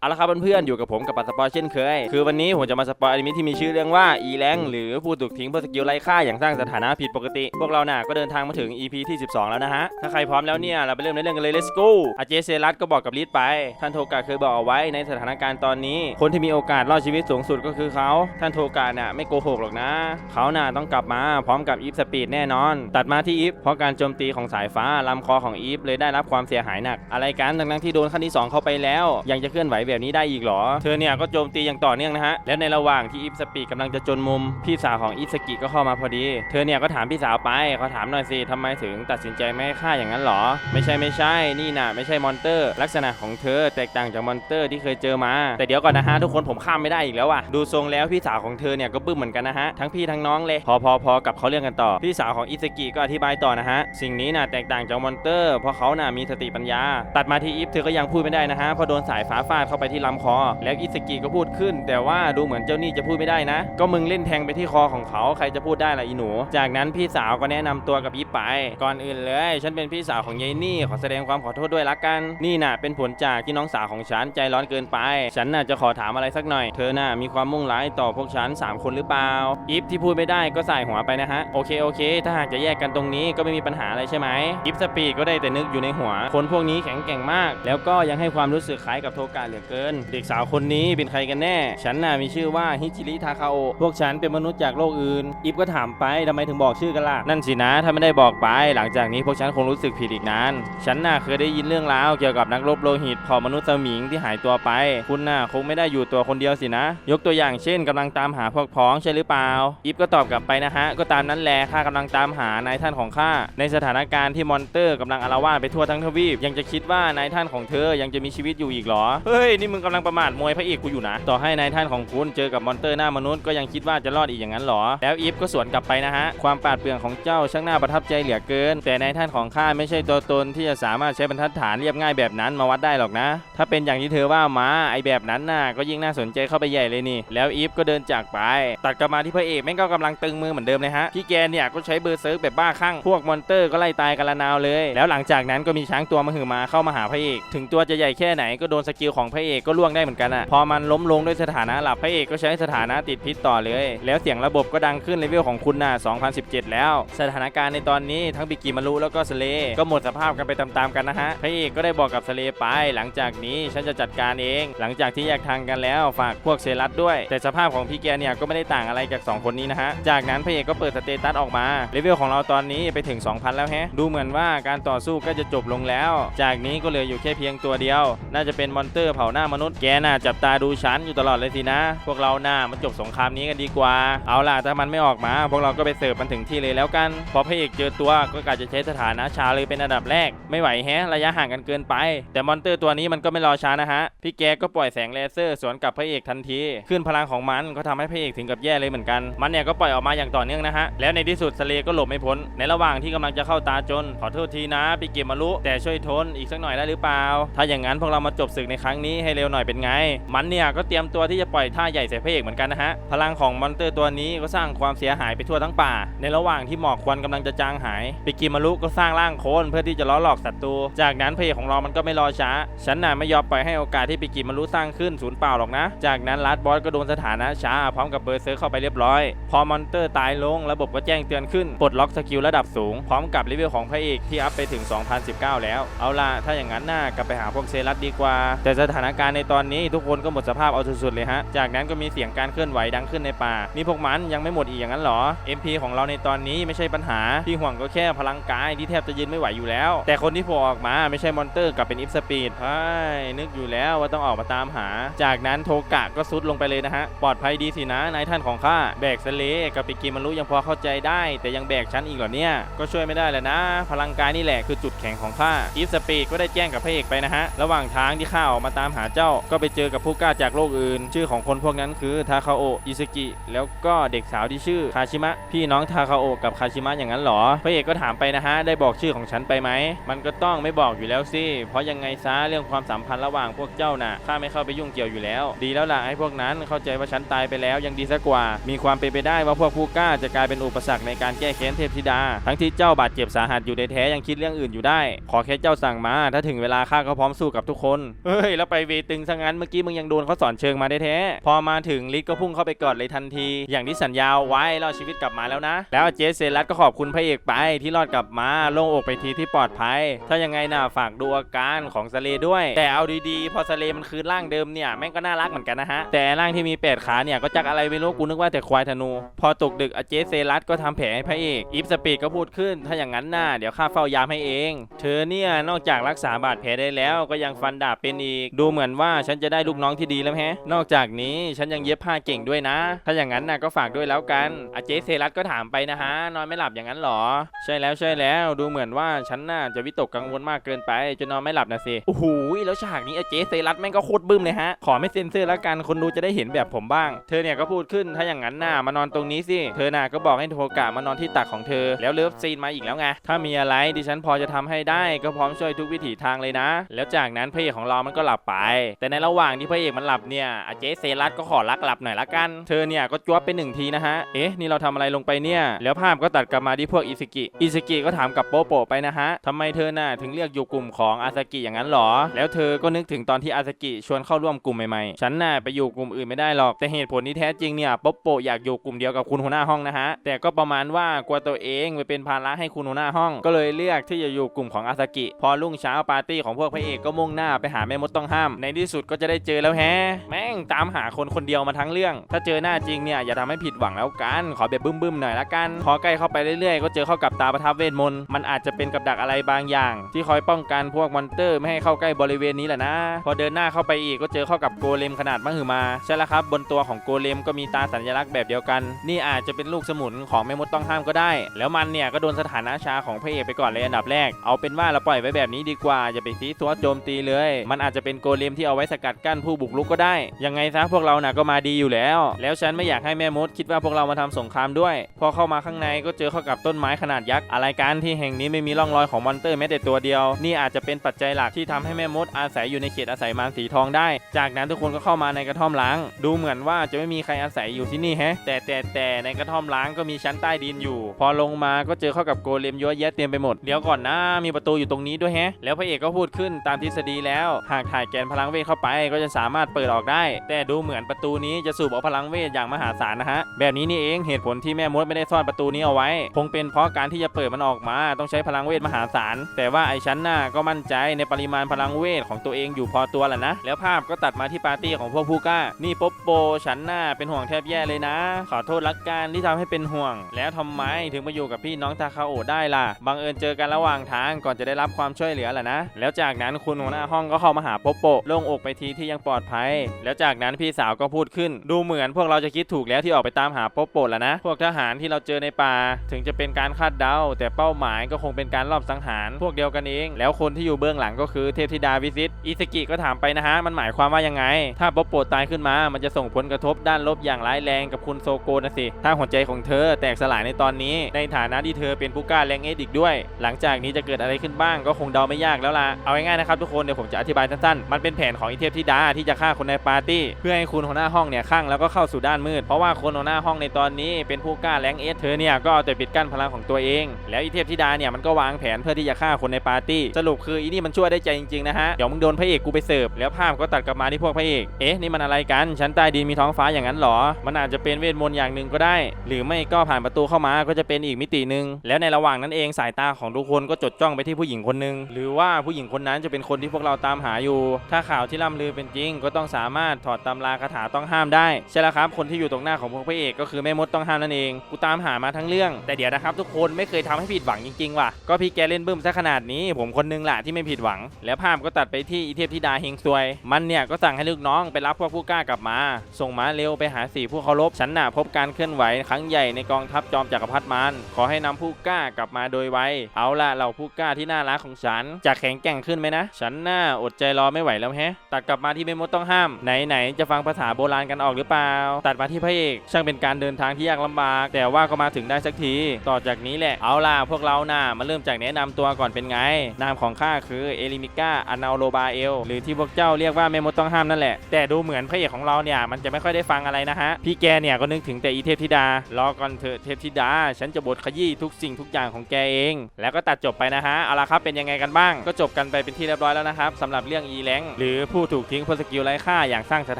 เอาละครับเพื่อนๆอยู่กับผมกับปัตสปอยเช่นเคย คือวันนี้ผมจะมาสปอยอนิเมะที่มีชื่อเรื่องว่าอีแรงหรือผู้ถูกทิ้งเพื่อสกิลไร้ค่าอย่างสร้างสถานะผิดปกติ พวกเราน่ะก็เดินทางมาถึง EP ที่ 12 แล้วนะฮะ ถ้าใครพร้อมแล้วเนี่ย เราไปเริ่มในเรื่องกันเลย let's go อาเจเซรัสก็บอกกับลิศไป ท่านโทกะเคยบอกเอาไว้ในสถานการณ์ตอนนี้ คนที่มีโอกาสรอดชีวิตสูงสุดก็คือเขา ท่านโทกะน่ะไม่โกหกหรอกนะ เขาน่ะต้องกลับมาพร้อมกับอีฟสปีดแน่นอน ตัดมาที่อีฟเพราะการโจมตีของสายฟ้าลำคอของอีฟเลยได้รับความเสียหายหนัก อะไรกันดังนั้นที่โดนขั้นที่สองเข้าไปแล้ว ยังจะเคลื่อนไหวแบบนี้ได้อีกเหรอ เธอเนี่ยก็โจมตีอย่างต่อเนื่องนะฮะ และในระหว่างที่อีฟสปีดกำลังจะจนมุม พี่สาวของอีฟสกิก็เข้ามาพอดี เธอเนี่ยก็ถามพี่สาวไปเขาถามหน่อยสิทำไมถึงตัดสินใจไม่ฆ่าอย่างนั้นเหรอ ไม่ใช่ไม่ใช่นี่นะไม่ใช่มอนเตอร์ ลักษณะของเธอแตกต่างจากมอนเตอร์ที่เคยเจอมา แต่เดี๋ยวก่อนนะฮะทุกคนผมข้ามไม่ได้อีกแล้วอะดูทรงแล้วพี่สาวของเธอเนี่ยก็บึ้มเหมือนกันนะฮะทั้งพี่ทั้งน้องเลยพอพอพอกับเขาเรื่องกันต่อ พี่สาวของอิสกิก็อธิบายต่อนะฮะสิ่งนี้น่ะแตกต่างจากมอนเตอร์เพราะเขาน่ะมีสติปัญญา ตัดมาที่อีฟเธอก็ยังพูดไม่ได้นะฮะพราะโดนสายฟ้าฟาดเข้าไปที่ลำคอ แล้วอิสกิก็พูดขึ้น แต่ว่าดูเหมือนเจ้านี่จะพูดไม่ได้นะ ก็มึงเล่นแทงไปที่คอของเขาใครจะพูดได้ล่ะอีหนู จากนั้นพี่สาวก็แนะนำตัวกับอีฟไป ก่อนอื่นเลย ฉันเป็นพี่สาวของยายนี่ขอแสดงความขอโทษด้วยละกันนี่น่ะเป็นผลจากที่น้องสาวของฉันใจร้อนเกินไป ฉันน่ะจะขอถามอะไรสักหน่อยเธอน่ะมีความมุ่งร้ายต่อพวกฉันสามคนหรือเปล่าอีฟที่พูดไม่ได้ก็ใส่หัวไปนะฮะโอเคโอเค ถ้าหากจะแยกกันตรงนี้ก็ไม่มีปัญหาอะไรใช่ไหมอีฟสปีดก็ได้แต่นึกอยู่ในหัว คนพวกนี้แข็งแกร่งมาก แล้วก็ยังให้ความรู้สึกคล้ายกับโทกะเหลือเกิน เด็กสาวคนนี้เป็นใครกันแน่ ฉันน่ะมีชื่อว่าฮิจิริทาคาโอพวกฉันเป็นมนุษย์จากโลกอื่นอีฟก็ถามไปทำไมถึงบอกชื่อกันล่ะ นั่นสินะ ถ้าไม่ได้บอกไป หลังจากนี้พวกฉันคงรู้สึกผิดอีกนาน ฉันน่ะเคยได้ยินเรื่องราวเกี่ยวกับนักรบโลหิตเผ่ามนุษย์สมิงที่หายตัวไป คุณน่ะคงไม่ได้อยู่ตัวคนเดียวสินะ ยกตัวอย่างเช่นกำลังตามหาพวกพ้องใช่หรือเปล่าอีฟก็ตอบกลับไปนะฮะ ก็ตามนั้นแหละข้ากำลังตามหานายท่านของข้า ในสถานการณ์ที่มอนเตอร์กำลังอาละวาดไปทั่วทั้งทวีป ยังจะคิดว่านายท่านของเธอยังจะมีชีวิตอยู่อีกหรอ เฮ้ยนี่มึงกำลังประมาทมวยพระเอกกูอยู่นะ ต่อให้นายท่านของคุณเจอกับมอนเตอร์หน้ามนุษย์ก็ยังคิดว่าจะรอดอีกอย่างนั้นหรอ แล้วอีฟก็สวนกลับไปนะฮะ ความปาดเปรื่องของเจ้าช่างน่าประทับใจเหลือเกิน แต่นายท่านของข้าไม่ใช่ตัวตนที่จะสามารถใช้บรรทัดฐานเรียบง่ายแบบนั้นมาวัดได้หรอกนะ ถ้าเป็นอย่างที่เธอว่ามาไอแบบนั้นน่ะก็ยิ่งน่าสนใจเข้าไปใหญ่เลยนี่ แล้วอีฟก็เดินจากไป ตัดกลับมาที่พระเอกแม่งก็กำลังตึงมือเหมือนเดิมเลยฮะพี่แกเนี่ยก็ใช้เบอร์เซิร์ฟแบบบ้าคลั่งพวกมอนเตอร์ก็ไล่ตายกันละนาวเลย แล้วหลังจากนั้นก็มีช้างตัวมหึมาเข้ามาหาพระเอกถึงตัวจะใหญ่แค่ไหนก็โดนสกิลของพระเอกก็ล่วงได้เหมือนกันอะพอมันล้มลงด้วยสถานะหลับพระเอกก็ใช้สถานะติดพิษต่อเลย แล้วเสียงระบบก็ดังขึ้นเลเวลของคุณน่ะ2017 แล้ว สถานการณ์ในตอนนี้ทั้งบิกิมารุแล้วก็สเลก็หมดสภาพกันไปตามๆกันนะฮะพระเอกก็ได้บอกกับสเลไป หลังจากนี้ฉันจะจัดการเอง หลังจากที่แยกทางกันแล้วฝากพวกเซรัสด้วย แต่สภาพของพี่แกเนี่ยก็ไม่ได้ต่างอะไรจากสองคนนี้นะฮะจากนั้นพระเอกก็เปิดสเตตัสออกมาเลเวลของเราตอนนี้ไปถึง 2,000 แล้วแฮะดูเหมือนว่าการต่อสู้ก็จะจบลงแล้ว จากนี้ก็เหลืออยู่แค่เพียงตัวเดียว น่าจะเป็นมอนเตอร์เผาหน้าน้ามนุษย์แกน่าจับตาดูฉันอยู่ตลอดเลยสินะ พวกเราหน้ามาจบสงครามนี้กันดีกว่า เอาล่ะถ้ามันไม่ออกมา พวกเราก็ไปเสิร์ฟมันถึงที่เลยแล้วกันพอพระเอกเจอตัวก็กะจะใช้สถานะชาเลยเป็นอันดับแรก ไม่ไหวแฮะระยะห่างกันเกินไป แต่มอนเตอร์ตัวนี้มันก็ไม่รอช้านะฮะพี่แกก็ปล่อยแสงเลเซอร์สวนกับพระเอกทันทีขึ้นพลังของมันก็ทำให้พระเอกถึงกับแย่เลยเหมือนกัน มันเนี่ยก็ปล่อยออกมาอย่างต่อเนื่องนะฮะแล้วในที่สุดสเลก็หลบไม่พ้น ในระหว่างที่กำลังจะเข้าตาจน ขอโทษทีนะปีเกมมารุแต่ช่วยทนอีกสักหน่อยได้หรือเปล่า ถ้าอย่างนั้นพวกเรามาจบศึกในครั้งนี้ใให้เร็วหน่อยเป็นไง มันเนี่ยก็เตรียมตัวที่จะปล่อยท่าใหญ่ใส่พระเอกเหมือนกันนะฮะ พลังของมอนเตอร์ตัวนี้ก็สร้างความเสียหายไปทั่วทั้งป่า ในระหว่างที่หมอกควันกำลังจะจางหายปิกิมารุก็สร้างร่างโคนเพื่อที่จะล้อหลอกศัตรู จากนั้นพระเอกของเรามันก็ไม่รอช้า ฉันน่ะไม่ยอมปล่อยให้โอกาสที่ปิกิมารุสร้างขึ้นศูนย์เปล่าหรอกนะ จากนั้นลัดบอสก็โดนสถานะช้าพร้อมกับเบอร์เซอร์เข้าไปเรียบร้อย พอมอนเตอร์ตายลง ระบบก็แจ้งเตือนขึ้นปลดล็อกสกิลระดับสูงพร้อมกับเลเวของพระเอกที่อัพไปถึง 2019 แล้ว เอาล่ะถ้าอย่างนั้นน่ากลับไปหาพวกเซรัสดีกว่า แต่สถานการณ์ในตอนนี้ทุกคนก็หมดสภาพเอาสุดๆเลยฮะ จากนั้นก็มีเสียงการเคลื่อนไหวดังขึ้นในป่านี่พวกมันยังไม่หมดอีกอย่างนั้นเหรอ MP ของเราในตอนนี้ไม่ใช่ปัญหา ที่ห่วงก็แค่พลังกายที่แทบจะยืนไม่ไหวอยู่แล้ว แต่คนที่โผล่ออกมาไม่ใช่มอนเตอร์กลับเป็นอิฟสปีดเฮ้ยนึกอยู่แล้วว่าต้องออกมาตามหา จากนั้นโทกะก็ซุดลงไปเลยนะฮะ ปลอดภัยดีสินะนายท่านของข้า แบกสเลกับปิกิมารุยังพอเข้าใจได้ แต่ยังแบกฉันอีกเหรอเนี่ย ก็ช่วยไม่ได้แหละนะ พลังกายนี่แหละคือจุดแข็งของข้าอีฟสปีดก็ได้แจ้งกับพระเอกไปนะฮะ ระหว่างทางที่ข้าออกมาตามหาเจ้าก็ไปเจอกับผู้กล้าจากโลกอื่น ชื่อของคนพวกนั้นคือทาคาโออิสกิแล้วก็เด็กสาวที่ชื่อคาชิมะ พี่น้องทาคาโอกับคาชิมะอย่างนั้นเหรอพระเอกก็ถามไปนะฮะได้บอกชื่อของฉันไปไหมมันก็ต้องไม่บอกอยู่แล้วสิเพราะยังไงซะเรื่องความสัมพันธ์ระหว่างพวกเจ้าน่ะข้าไม่เข้าไปยุ่งเกี่ยวอยู่แล้ว ดีแล้วล่ะให้พวกนั้นเข้าใจว่าฉันตายไปแล้วยังดีซะกว่า มีความเป็นไปได้ว่าพวกผู้กล้าจะกลายเป็นอุปสรรคในการแก้แค้นเทพธิดา ทั้งที่เจ้าบาดเจ็บสาหัสอยู่ในแท้ยังคิดเรื่องอื่นอยู่ได้ ขอแค่เจ้าสั่งมา ถ้าถึงเวลาข้าก็พร้อมสู้กับทุกคนเฮ้ยแล้วไปเวตึงซะงั้นเมื่อกี้มึงยังโดนเขาสอนเชิงมาได้แท้พอมาถึงลิศก็พุ่งเข้าไปกอดเลยทันที อย่างที่สัญญาไว้รอดชีวิตกลับมาแล้วนะ แล้วเจสเซรัสก็ขอบคุณพระเอกไปที่รอดกลับมาโล่งอกไปทีที่ปลอดภัย ถ้ายังไงน่ะฝากดูอาการของสเลด้วย แต่เอาดีๆพอสเลมันคืนร่างเดิมเนี่ยแม่งก็น่ารักเหมือนกันนะฮะแต่ร่างที่มีแปดขาเนี่ยก็จักอะไรไม่รู้กูนึกว่าแต่ควายธนู พอตกดึกอเจสเซรัสก็ทำแผลให้พระเอกอีฟสปีดก็พูดขึ้น ถ้าอย่างนั้นน่ะเดี๋ยวข้าเฝ้ายามให้เอง เธอเนี่ยนอกจากรักษาบาดแผลได้แล้วก็ยังฟันดาบเป็นอีกดูเหมือนว่าฉันจะได้ลูกน้องที่ดีแล้วแฮะ นอกจากนี้ฉันยังเย็บผ้าเก่งด้วยนะ ถ้าอย่างนั้นน่ะก็ฝากด้วยแล้วกันอาเจสเซรัสก็ถามไปนะฮะ นอนไม่หลับอย่างนั้นหรอ ใช่แล้วใช่แล้ว ดูเหมือนว่าฉันน่าจะวิตกกังวลมากเกินไปจนนอนไม่หลับนะสิ โอ้โห แล้วฉากนี้อาเจสเซรัสแม่งก็โคตรบึ้มเลยฮะ ขอไม่เซ็นเซอร์แล้วกัน คนดูจะได้เห็นแบบผมบ้าง เธอเนี่ยก็พูดขึ้น ถ้าอย่างนั้นน่ะมานอนตรงนี้สิ เธอน่ะก็บอกให้โทกะมานอนที่ตักของเธอ แล้วเลิฟซีนมาอีกแล้วไง ถ้ามีอะไรดิฉันพอจะทำให้ได้ ก็พร้อมช่วยทุกวิถีทางเลยนะ แล้วจากนั้นพระเอกของเรามันก็หลับไปแต่ในระหว่างที่พระเอกมันหลับเนี่ยอาเจสเซรัสก็ขอลักหลับหน่อยละกัน เธอเนี่ยก็จวบไปหนึ่งทีนะฮะ เอ๊ะนี่เราทำอะไรลงไปเนี่ย แล้วภาพก็ตัดกลับมาที่พวกอิสกิ อิสกิก็ถามกับโปโปไปนะฮะทำไมเธอน่ะถึงเรียกอยู่กลุ่มของอาซากิอย่างนั้นหรอ แล้วเธอก็นึกถึงตอนที่อาซากิชวนเข้าร่วมกลุ่มใหม่ๆ ฉันน่ะไปอยู่กลุ่มอื่นไม่ได้หรอก แต่เหตุผลที่แท้จริงเนี่ยโปโปอยากอยู่กลุ่มเดียวกับคุณหัวหน้าห้องนะฮะ แต่ก็ประมาณว่ากลัวตัวเองไปเป็นภาระให้คุณหัวหน้าห้อง ก็เลยเลือกที่จะอยู่กลุ่มของอาซากิ พอรุ่งเช้าปาร์ตี้ของพวกพระเอกก็มุ่งหน้าไปหาแม่มดต้องห้ามในที่สุดก็จะได้เจอแล้วแฮะ แม่งตามหาคนคนเดียวมาทั้งเรื่อง ถ้าเจอหน้าจริงเนี่ยอย่าทำให้ผิดหวังแล้วกัน ขอแบบบึ้มๆหน่อยละกัน พอใกล้เข้าไปเรื่อยๆ ก็เจอเข้ากับตาประทับเวทมนต์ มันอาจจะเป็นกับดักอะไรบางอย่าง ที่คอยป้องกันพวกมอนเตอร์ไม่ให้เข้าใกล้บริเวณนี้แหละนะ พอเดินหน้าเข้าไปอีกก็เจอเข้ากับโกเลมขนาดมหึมา ใช่แล้วครับ บนตัวของโกเลมก็มีตาสัญลักษณ์แบบเดียวกัน นี่อาจจะเป็นลูกสมุนของแม่มดต้องห้ามก็ได้ แล้วมันเนี่ยก็โดนสถานะชาของพระเอกไปก่อนเลยอันดับแรก เอาเป็นว่าเราปล่อยไว้แบบนี้ดีกว่าอย่าไปซีซัวโจมตีเลย มันอาจจะเป็นโกเลมที่เอาไว้สกัดกั้นผู้บุกรุกก็ได้ ยังไงซะพวกเราน่ะก็มาดีอยู่แล้ว แล้วฉันไม่อยากให้แม่มดคิดว่าพวกเรามาทำสงครามด้วย พอเข้ามาข้างในก็เจอเข้ากับต้นไม้ขนาดยักษ์อะไรกันที่แห่งนี้ไม่มีร่องรอยของมอนเตอร์แม้แต่ตัวเดียว นี่อาจจะเป็นปัจจัยหลักที่ทำให้แม่มดอาศัยอยู่ในเขตอาศัยมารสีทองได้ จากนั้นทุกคนก็เข้ามาในกระท่อมล้าง ดูเหมือนว่าจะไม่มีใครอาศัยอยู่ที่นี่แฮะ แต่แต่แต่ในกระท่อมล้างก็มีชั้นใต้ดินอยู่ พอลงมาก็เจอเข้ากับโกเลมเยอะแยะเต็มไปหมดเดี๋ยวก่อนนะมีประตูอยู่ตรงนี้ด้วยแฮะแล้วพระเอกก็พูดขึ้นตามทฤษฎีแล้วหากถ่ายแกนพลังเวทเข้าไปก็จะสามารถเปิดออกได้ แต่ดูเหมือนประตูนี้จะสูบเอาพลังเวทอย่างมหาศาลนะฮะแบบนี้นี่เองเหตุผลที่แม่มดไม่ได้ซ่อนประตูนี้เอาไว้ คงเป็นเพราะการที่จะเปิดมันออกมา ต้องใช้พลังเวทมหาศาลแต่ว่าไอ้ชั้นน่ะก็มั่นใจในปริมาณพลังเวทของตัวเองอยู่พอตัวแหละนะ แล้วภาพก็ตัดมาที่ปาร์ตี้ของพวกผู้กล้า นี่ป๊ปโปฉันหน่ะเป็นห่วงแทบแย่เลยนะ ขอโทษละกันที่ทำให้เป็นห่วง แล้วทำไมถึงมาอยู่กับพี่น้องทาคาโอได้ล่ะบังเอิญเจอกันระหว่างทางก่อนจะได้รับความช่วยเหลือแหละนะ แล้วจากนั้นคุณหัวหน้าห้องก็เข้ามาหาป๊ปโปโล่งอกไปทีที่ยังปลอดภัย แล้วจากนั้นพี่สาวก็พูดขึ้น ดูเหมือนพวกเราจะคิดถูกแล้วที่ออกไปตามหาป๊ปโปแล้วนะ พวกทหารที่เราเจอในป่า ถึงจะเป็นการคาดเดา แต่เป้าหมายก็คงเป็นการลอบสังหาร พวกเดียวกันเอง แล้วคนที่อยู่เบื้องหลังก็คือเทพธิดาวิสิตอิสกิก็ถามไปนะฮะ มันหมายความว่ายังไง ถ้าป๊ปโปตายขึ้นมา มันจะส่งผลกระทบด้านลบอย่างร้ายแรงกับคุณโซโกนะสิ ถ้าหัวใจของเธอแตกสลายในตอนนี้ ในฐานะที่เธอเป็นผู้กล้าแรงเอสอีกด้วย หลังจากนี้จะเกิดอะไรขึ้นบ้างก็คงเดาไม่ยากแล้วล่ะ เอาง่ายๆนะครับทุกคนเดี๋ยวผมจะอธิบายสั้นๆ มันเป็นแผนของอีเทพธิดาที่จะฆ่าคนในปาร์ตี้ เพื่อให้คุณหัวหน้าห้องเนี่ยข้างแล้วก็เข้าสู่ด้านมืด เพราะว่าคนหัวหน้าห้องในตอนนี้เป็นผู้กล้าแรงเอสเธอเนี่ยก็เอาแต่ปิดกั้นพลังของตัวเอง แล้วอีเทพธิดาเนี่ยมันก็วางแผนเพื่อที่จะฆ่าคนในปาร์ตี้สรุปคืออีนี่มันช่วยได้ใจจริงๆนะฮะเดี๋ยวมึงโดนพระเอกกูไปเสิร์ฟแล้วภาพก็ตัดกลับมาที่พวกพระเอกเอ๊ะนี่มันอะไรกันชั้นใต้ดินมีท้องฟ้าอย่างนั้นหรอ มันอาจจะเป็นเวทมนต์อย่างหนึ่งก็ได้ หรือไม่ก็ผ่านประตูเข้ามาก็จะเป็นอีกมิติหนึ่งแล้วในระหว่างนั้นเองสายตาของทุกคนก็จดจ้องไปที่ผู้หญิงคนหนึ่งหรือว่าผู้หญิงคนนั้นจะเป็นคนที่พวกเราตามหาอยู่ ถ้าข่าวที่ล่ำลือเป็นจริง ก็ต้องสามารถถอดตำราคาถาต้องห้ามได้ใช่แล้วครับ คนที่อยู่ตรงหน้าของพวกพระเอกก็คือแม่มดต้องห้ามนั่นเองกูตามหามาทั้งเรื่อง แต่เดี๋ยวนะครับทุกคนไม่เคยทำให้ผิดหวังจริงๆว่ะก็พี่แกเล่นบึ้มซะขนาดนี้ ผมคนนึงแหละที่ไม่ผิดหวัง แล้วภาพก็ตัดไปที่อีเทพธิดาเฮงซวย มันเนี่ยก็สั่งให้ลูกน้องไปรับพวกผู้กล้ากลับมา ส่งม้าเร็วไปหาสี่ผู้เคารพฉันน่ะพบการเคลื่อนไหวครั้งใหญ่ในกองทัพจอมจักรพรรดิมารขอให้นำผู้กล้ากลับมาโดยไวเอาล่ะเหล่าผู้กล้าที่น่ารักของฉันจะแข็งแกร่งขึ้นไหมนะ ฉันน่าอดใจรอไม่ไหวแล้วแฮะ ตัดกลับมาที่เมมดต้องห้าม ไหนๆจะฟังภาษาโบราณกันออกหรือเปล่า ตัดมาที่พระเอก ช่างเป็นการเดินทางที่ยากลำบาก แต่ว่าก็มาถึงได้สักที ต่อจากนี้แหละ เอาล่ะ พวกเราน่ะมาเริ่มจากแนะนำตัวก่อนเป็นไง นามของข้าคือเอลิมิก้าอนาโลบาเอล หรือที่พวกเจ้าเรียกว่าเมมดต้องห้ามนั่นแหละ แต่ดูเหมือนพระเอกของเราเนี่ย มันจะไม่ค่อยได้ฟังอะไรนะฮะ พี่แกเนี่ยก็นึกถึงแต่อีเทพธิดา รอก่อนเถอะเทพธิดา ฉันจะบทขยี้ทุกสิ่งทุกอย่างของแกเอง แล้วก็ตัดจบไปนะฮะ เอาล่ะครับ เป็นยังไงกันบ้าง ก็จบกันไปเป็นที่เรียบร้อยแล้วนะครับสำหรับเรื่องอีแรงหรือผู้ถูกทิ้งเพราะสกิลไร้ค่าอย่างสร้างส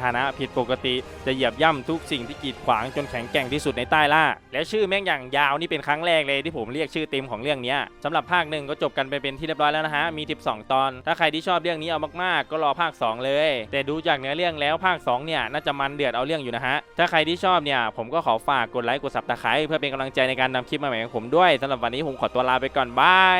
ถานะผิดปกติ จะเหยียบย่ำทุกสิ่งที่กีดขวางจนแข็งแกร่งที่สุดในใต้ล่า และชื่อแม่งอย่างยาวนี่เป็นครั้งแรกเลยที่ผมเรียกชื่อเต็มของเรื่องนี้สำหรับภาคหนึ่งก็จบกันไปเป็นที่เรียบร้อยแล้วนะฮะมี 12 ตอน ถ้าใครที่ชอบเรื่องนี้เอามากๆ ก็รอภาค 2 เลย แต่ดูจากเนื้อเรื่องแล้วภาค2เนี่ยน่าจะมันเดือดเอาเรื่องอยู่นะฮะถ้าใครที่ชอบเนี่ยผมก็ขอฝากกดไลค์กดซับสไครต์เพื่อเป็นกำลังใจในการนำคลิปมาใหม่ของผมด้วยสำหรับวันนี้ผมขอตัวลาไปก่อนบาย